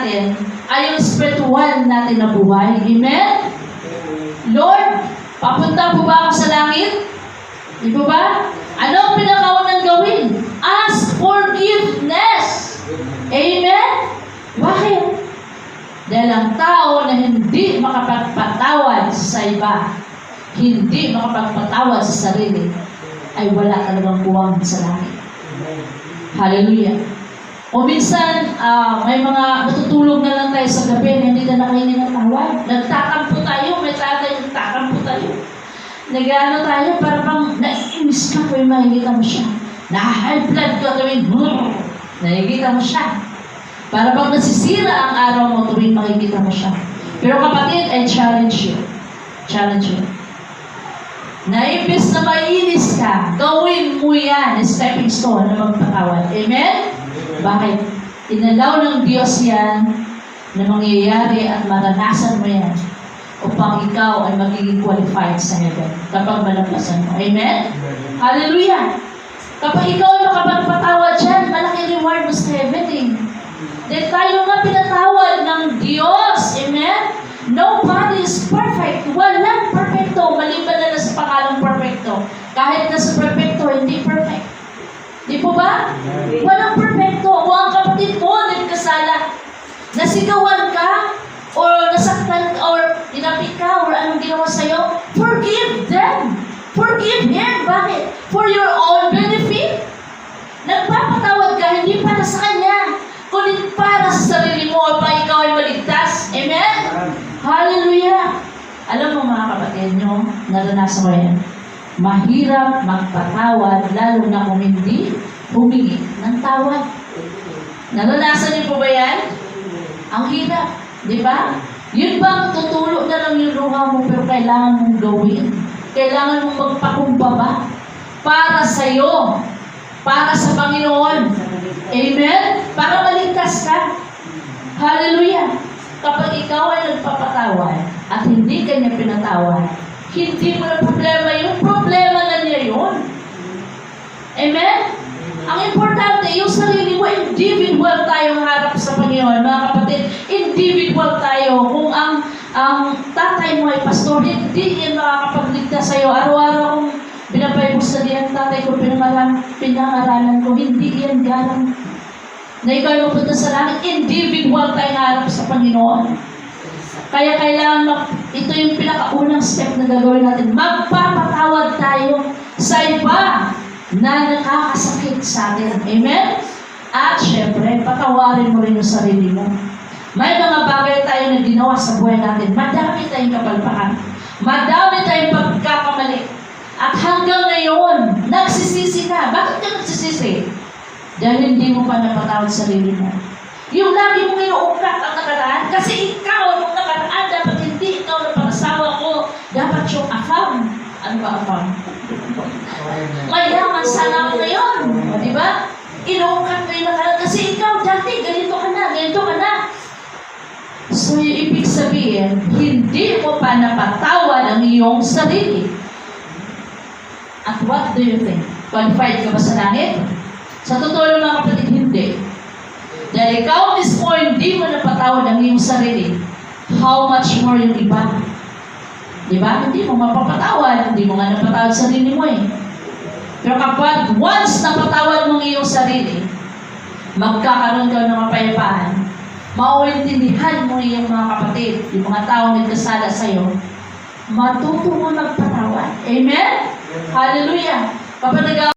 natin ay yung spiritual natin na buhay. Amen? Lord, papunta po ba ako sa langit? Di ba? Ano ang pinakaunang gawin? Ask forgiveness. Amen? Bakit? Dahil ang tao na hindi makapagpatawad sa iba, hindi makapagpatawad sa sarili, ay wala talagang buwang sa langit. Hallelujah. O minsan, ah, may mga natutulog na lang tayo sa gabi na hindi na nakainin ng tawad. Nagtatampo tayo, may tatay, nagtatampo tayo. Nag-ano tayo, para bang naiinis ka kung makikita mo siya. Na-high blood ka tuwing, nakikita mo siya. Para bang nasisira ang araw mo tuwing makikita mo siya. Pero kapatid, I challenge you. Challenge you. Naipis na mainis ka, gawin mo yan, stepping stone na magpatawad. Amen? Bakit? Inalaw ng Diyos yan na mangyayari at maranasan mo yan upang ikaw ay magiging qualified sa heaven kapag malampasan mo. Amen? Hallelujah! Kapag ikaw ay makapagpatawad dyan, malaki reward mo sa heaven eh. Dahil tayo nga pinatawad ng Diyos. Amen? Nobody is perfect. Walang perfecto. Maliban na lang sa pangalang perfecto. Kahit na sa perfecto, hindi perfect. Di po ba? Walang perfecto. Kapatid mo nagkasala, nasigawan ka, or nasaktan or dinapit ka, or anong ginawa sa'yo, forgive them. Forgive him. Bakit? For your own benefit. Nagpapatawad ka, hindi para sa kanya, kundi para sa sarili mo upang ikaw ay maligtas. Amen? Hallelujah! Alam mo mga kapatid nyo, naranasan ko yan. Mahirap magpatawad, lalo na kung hindi humingi ng tawad. Naranasan niyo po ba yan? Ang hirap, di ba? Yun bang tutulog na lang yung luha mo pero kailangan mong gawin. Kailangan mong magpakumbaba para sa iyo, para sa Panginoon. Amen? Para maligtas ka. Hallelujah. Kapag ikaw ay nagpapatawad at hindi ka niya pinatawad, hindi mo na problema yung problema na niya yun. Amen? Ang importante, yung sarili individual tayo harap sa Panginoon. Mga kapatid, individual tayo. Kung ang ang tatay mo ay pastor, hindi yan makakapagligtas sa'yo. Araw-araw kung binabay mo sa diyan, tatay ko, pinangalan, pinangaralan ko, hindi yan garang na ikaw ay mapunta sa langit, individual tayo harap sa Panginoon. Kaya kailangan, mag, ito yung pinakaunang step na gagawin natin. Magpapatawad tayo sa iba na nakakasakit sa atin. Amen? At syempre, patawarin mo rin yung sarili mo. May mga bagay tayo na ginawa sa buhay natin. Madami tayong kapalpakan. Madami tayong pagkakamali. At hanggang ngayon, nagsisisi ka. Bakit ka nagsisisi? Dahil hindi mo pa napatawad sarili mo. Yung lagi mong inuungkat ang nakaraan, kasi ikaw nung nakaraan, dapat hindi ikaw na pangasawa ko, dapat yung afam. Ano ba afam? Mayaman sana ako ngayon. O, di Inuungkat mo yung nakaraan, kasi ikaw dati, ganito ka na, ganito ka na. So, yung ibig sabihin, hindi mo pa napatawad ang iyong sarili. At what do you think? Qualified ka ba sa langit? Sa totoo lang mga kapatid, hindi. Dahil ikaw mismo hindi mo napatawad ang iyong sarili, how much more yung iba? Di ba? Hindi mo mapapatawad. Hindi mo nga napatawad sarili mo eh. Pero kapag once napatawad mo ang iyong sarili, magkakaroon ka ng kapayapaan, mauintindihan mo yung mga kapatid, yung mga tao nagkasala sa'yo, matuto mo magpatawad. Amen? Hallelujah! Kapag nag